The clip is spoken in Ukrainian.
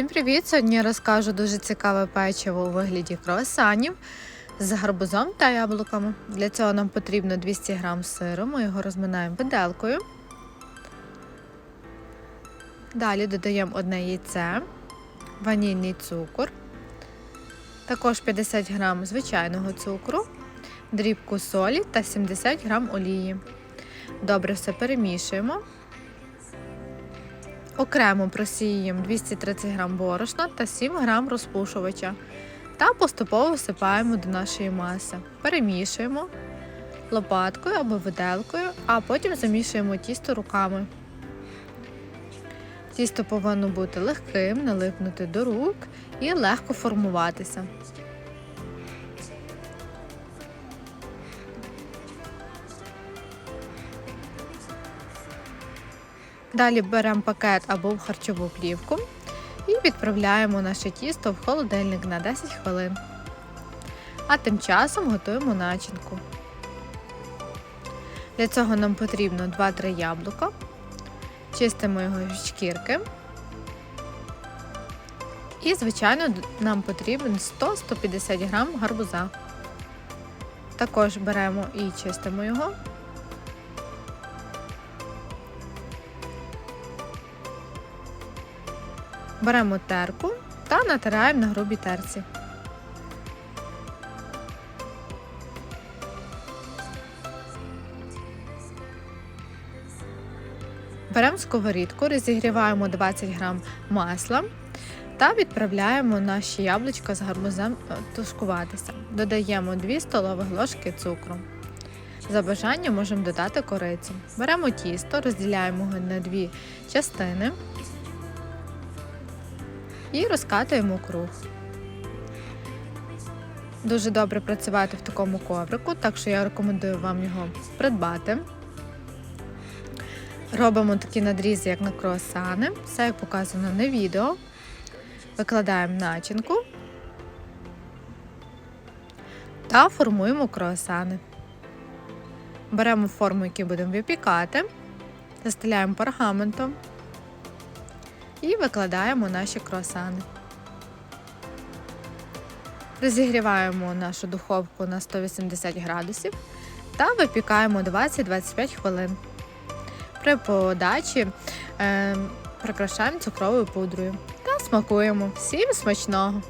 Всім привіт! Сьогодні розкажу дуже цікаве печиво у вигляді круасанів з гарбузом та яблуками. Для цього нам потрібно 200 г сиру, ми його розминаємо виделкою. Далі додаємо одне яйце, ванільний цукор, також 50 г звичайного цукру, дрібку солі та 70 г олії. Добре все перемішуємо. Окремо просіємо 230 г борошна та 7 г розпушувача та поступово всипаємо до нашої маси. Перемішуємо лопаткою або виделкою, а потім замішуємо тісто руками. Тісто повинно бути легким, не липнути до рук і легко формуватися. Далі беремо пакет або в харчову плівку і відправляємо наше тісто в холодильник на 10 хвилин. А тим часом готуємо начинку. Для цього нам потрібно 2-3 яблука. Чистимо його від шкірки. І, звичайно, нам потрібен 100-150 г гарбуза. Також беремо і чистимо його. Беремо терку та натираємо на грубій терці. Беремо сковорідку, розігріваємо 20 г масла та відправляємо наші яблучка з гарбузем е, тушкуватися. Додаємо 2 столові ложки цукру. За бажанням можемо додати корицю. Беремо тісто, розділяємо його на дві частини і розкатуємо круг. Дуже добре працювати в такому коврику, так що я рекомендую вам його придбати. Робимо такі надрізи, як на круасани, все як показано на відео. Викладаємо начинку та формуємо круасани. Беремо форму, яку будемо випікати, застеляємо пергаментом і викладаємо наші круасани. Розігріваємо нашу духовку на 180 градусів та випікаємо 20-25 хвилин. При подачі е, прикрашаємо цукровою пудрою та смакуємо. Всім смачного!